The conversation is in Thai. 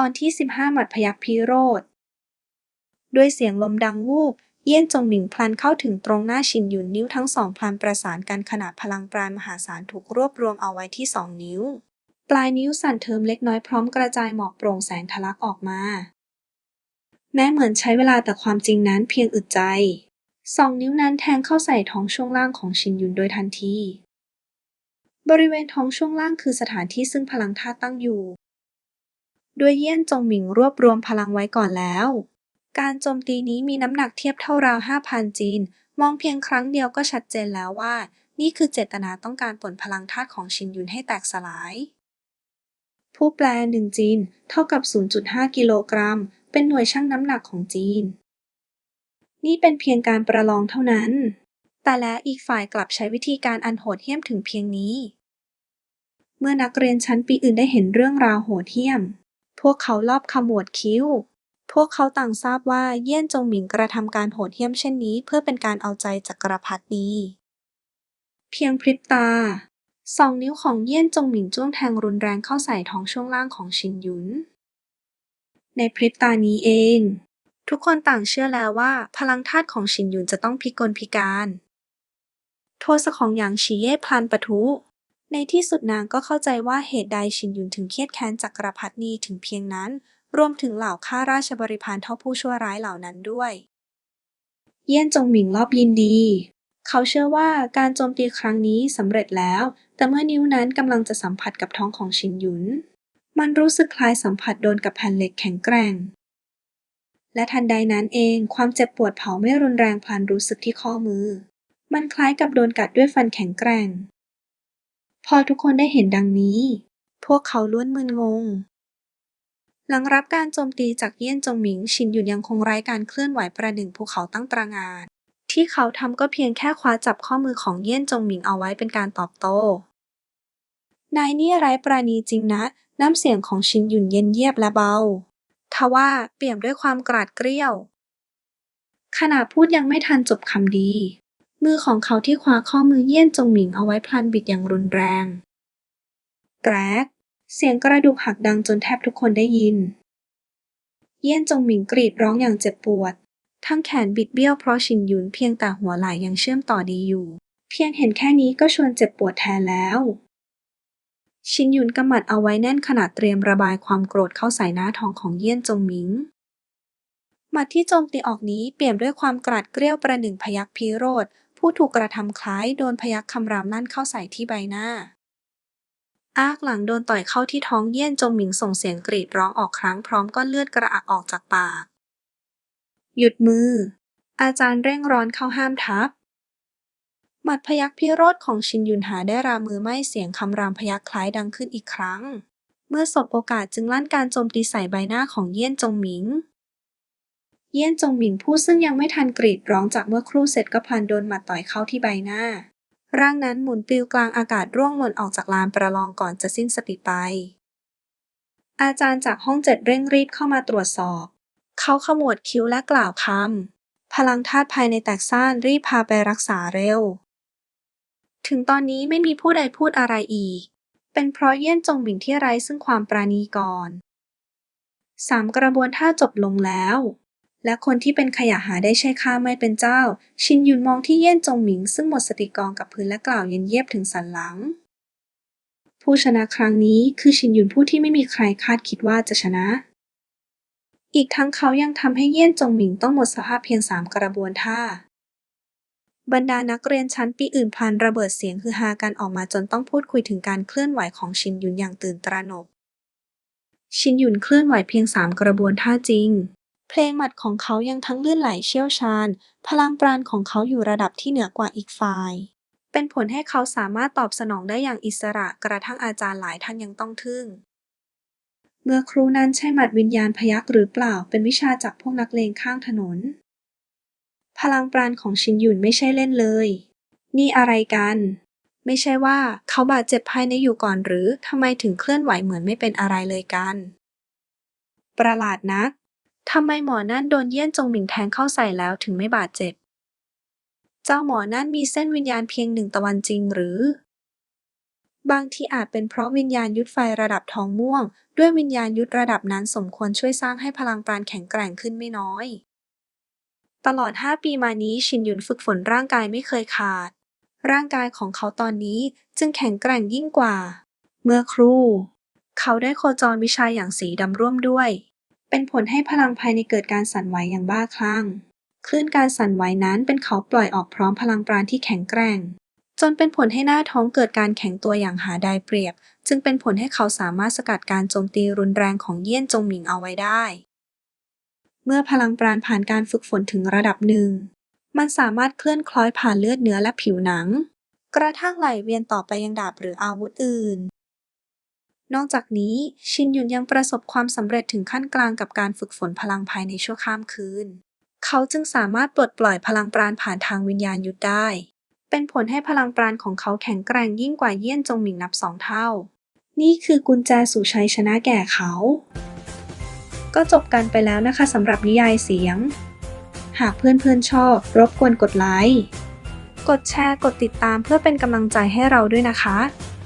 ตอนที่15หมัดพยัคฆ์พิโรธ ด้วยเสียงลมดังวูบ เยี่ยนจงหมิงพลันเข้าถึงตรงหน้าชินหยุนนิ้วทั้งสองพลันประสานกันขณะพลังปราณมหาศาลถูกรวบรวมเอาไว้ที่สองนิ้ว ปลายนิ้วสั่นเทิมเล็กน้อยพร้อมกระจายหมอกโปร่งแสงทะลักออกมา แม้เหมือนใช้เวลาแต่ความจริงนั้นเพียงอึดใจสองนิ้วนั้นแทงเข้าใส่ท้องช่วงล่างของชินหยุนโดยทันที บริเวณท้องช่วงล่างคือสถานที่ซึ่งพลังธาตุตั้งอยู่ ด้วยเยี่ยนจงหมิงรวบรวมพลังไว้ก่อนแล้ว การโจมตีนี้มีน้ำหนักเทียบเท่าราว 5,000 จีน มองเพียงครั้งเดียวก็ชัดเจนแล้วว่า นี่คือเจตนาต้องการปลพลังธาตุของชินยุนให้แตกสลาย ผู้แปลหนึ่งจีน เท่ากับ 0.5 กิโลกรัม เป็นหน่วยชั่งน้ำหนักของจีน นี่เป็นเพียงการประลองเท่านั้น แต่แล้วอีกฝ่ายกลับใช้วิธีการอันโหดเหี้ยมถึงเพียงนี้เมื่อนักเรียนชั้นปีอื่นได้เห็นเรื่องราวโหดเหี้ยม พวกเขาลอบขมวดคิ้ว พวกเขาต่างทราบว่าเยี่ยนจงหมิงกระทำการโหดเหี้ยมเช่นนี้เพื่อเป็นการเอาใจจักรพรรดินี เพียงพริบตา สองนิ้วของเยี่ยนจงหมิงจ้วงแทงรุนแรงเข้าใส่ท้องช่วงล่างของชินหยุน ในพริบตานี้เอง ทุกคนต่างเชื่อแล้วว่า พลังธาตุของชินหยุนจะต้องพิกลพิการ โทสะของหยางฉีเย่พลันปะทุ ในที่สุดนางก็เข้าใจว่าเหตุใดชินหยุนถึงเครียดแค้นจักรพรรดินีถึงเพียงนั้น รวมถึงเหล่าข้าราชบริพารเท่าผู้ชั่วร้ายเหล่านั้นด้วย เยี่ยนจงหมิงรอบยินดี เขาเชื่อว่าการโจมตีครั้งนี้สำเร็จแล้ว แต่เมื่อนิ้วนั้นกำลังจะสัมผัสกับท้องของชินหยุน มันรู้สึกคล้ายสัมผัสโดนกับแผ่นเหล็กแข็งแกร่ง และทันใดนั้นเองความเจ็บปวดเผาไม่รุนแรงพลันรู้สึกที่ข้อมือ มันคล้ายกับโดนกัดด้วยฟันแข็งแกร่ง พอทุกคนได้เห็นดังนี้ พวกเขาล้วนมึนงง หลังรับการโจมตีจากเยี่ยนจงหมิง ชินหยุนยังคงไร้การเคลื่อนไหวประหนึ่งภูเขาตั้งตระงาน ที่เขาทำก็เพียงแค่คว้าจับข้อมือของเยี่ยนจงหมิงเอาไว้เป็นการตอบโต้นายนี่ไร้ปราณีจริงนะ น้ำเสียงของชินหยุนเย็นเยียบและเบา ทว่าเปี่ยมด้วยความกราดเกรี้ยว ขณะพูดยังไม่ทันจบคำดี มือของเขาที่คว้าข้อมือเยี่ยนจงหมิงเอาไว้พลันบิดอย่างรุนแรง แกรก เสียงกระดูกหักดังจนแทบทุกคนได้ยิน เยี่ยนจงหมิงกรีดร้องอย่างเจ็บปวด ทั้งแขนบิดเบี้ยวเพราะชินยุนเพียงแต่หัวไหล่ยังเชื่อมต่อดีอยู่ เพียงเห็นแค่นี้ก็ชวนเจ็บปวดแทนแล้ว ชินยุนกำมัดเอาไว้แน่นขณะเตรียมระบายความโกรธเข้าใส่หน้าท้องของเยี่ยนจงหมิงหมัดที่โจมตีออกนี้เปี่ยมด้วยความกราดเกรี้ยวประหนึ่งพยัคฆ์พิโรธ ผู้ถูกกระทำคล้ายโดนพยัคฆ์คำรามนั่นเข้าใส่ที่ใบหน้า อากหลังโดนต่อยเข้าที่ท้องเยี่ยนจงหมิงส่งเสียงกรีดร้องออกครั้งพร้อมก้อนเลือดกระอักออกจากปาก หยุดมือ อาจารย์เร่งร้อนเข้าห้ามทับหมัดพยัคฆ์พิโรธของชินยุนหาได้รามือไม่เสียงคำรามพยัคฆ์คล้ายดังขึ้นอีกครั้ง เมื่อสบโอกาสจึงลั่นการโจมตีใส่ใบหน้าของเยี่ยนจงหมิง เยี่ยนจงหมิงผู้ซึ่งยังไม่ทันกรีดร้องจากเมื่อครู่เสร็จก็พลันโดนหมัดต่อยเข้าที่ใบหน้า ร่างนั้นหมุนปลิวกลางอากาศร่วงหล่นออกจากลานประลองก่อนจะสิ้นสติไป อาจารย์จากห้องเจ็ดเร่งรีบเข้ามาตรวจสอบ เขาขมวดคิ้วและกล่าวคำพลังธาตุภายในแตกซ่านรีบพาไปรักษาเร็ว ถึงตอนนี้ไม่มีผู้ใดพูดอะไรอีก เป็นเพราะเยี่ยนจงหมิงที่ไร้ซึ่งความปราณีก่อนสามกระบวนท่าจบลงแล้ว และคนที่เป็นขยะหาได้ใช่ข้าไม่เป็นเจ้า ชินยุนมองที่เย่นจงหมิงซึ่งหมดสติกองกับพื้นและกล่าวเย็นเยียบถึงสันหลัง ผู้ชนะครั้งนี้คือชินยุนผู้ที่ไม่มีใครคาดคิดว่าจะชนะ อีกทั้งเขายังทำให้เย่นจงหมิงต้องหมดสภาพเพียงสามกระบวนท่า บรรดานักเรียนชั้นปีอื่นพลันระเบิดเสียงฮือฮากันออกมาจนต้องพูดคุยถึงการเคลื่อนไหวของชินยุนอย่างตื่นตระหนก ชินยุนเคลื่อนไหวเพียงสามกระบวนท่าจริง เพลงหมัดของเขายังทั้งลื่นไหลเชี่ยวชาญ พลังปราณของเขาอยู่ระดับที่เหนือกว่าอีกฝ่าย เป็นผลให้เขาสามารถตอบสนองได้อย่างอิสระกระทั่งอาจารย์หลายท่านยังต้องทึ่ง เมื่อครูนั้นใช่หมัดวิญญาณพยัคฆ์หรือเปล่า เป็นวิชาจากพวกนักเลงข้างถนน พลังปราณของชินหยุนไม่ใช่เล่นเลย นี่อะไรกัน ไม่ใช่ว่าเขาบาดเจ็บภายในอยู่ก่อนหรือทำไมถึงเคลื่อนไหวเหมือนไม่เป็นอะไรเลยกัน ประหลาดนัก ทำไมหมอนั่นโดนเยี่ยนจงหมิงแทงเข้าใส่แล้วถึงไม่บาดเจ็บ เจ้าหมอนั่นมีเส้นวิญญาณเพียงหนึ่งตะวันจริงหรือ บางทีอาจเป็นเพราะวิญญาณยุทธไฟระดับทองม่วง ด้วยวิญญาณยุทธระดับนั้นสมควรช่วยสร้างให้พลังปราณแข็งแกร่งขึ้นไม่น้อย ตลอด 5 ปีมานี้ชินหยุนฝึกฝนร่างกายไม่เคยขาด ร่างกายของเขาตอนนี้จึงแข็งแกร่งยิ่งกว่า เมื่อครู่ เขาได้โคจรวิชาอย่างสีดำร่วมด้วย เป็นผลให้พลังภายในเกิดการสั่นไหวอย่างบ้าคลั่ง คลื่นการสั่นไหวนั้นเป็นเขาปล่อยออกพร้อมพลังปราณที่แข็งแกร่ง จนเป็นผลให้หน้าท้องเกิดการแข็งตัวอย่างหาได้เปรียบ จึงเป็นผลให้เขาสามารถสกัดการโจมตีรุนแรงของเยี่ยนจงหมิงเอาไว้ได้ เมื่อพลังปราณผ่านการฝึกฝนถึงระดับหนึ่ง มันสามารถเคลื่อนคล้อยผ่านเลือดเนื้อและผิวหนัง กระทั่งไหลเวียนต่อไปยังดาบหรืออาวุธอื่น นอกจากนี้ชินหยุนยังประสบความสำเร็จถึงขั้นกลางกับการฝึกฝนพลังภายในชั่วข้ามคืน เขาจึงสามารถปลดปล่อยพลังปราณผ่านทางวิญญาณยุทธได้ เป็นผลให้พลังปราณของเขาแข็งแกร่งยิ่งกว่าเยี่ยนจงหมิงนับสองเท่า นี่คือกุญแจสู่ชัยชนะแก่เขา ก็จบกันไปแล้วนะคะสำหรับนิยายเสียง หากเพื่อนๆชอบ รบกวนกดไลค์ กดแชร์ กดติดตามเพื่อเป็นกำลังใจให้เราด้วยนะคะ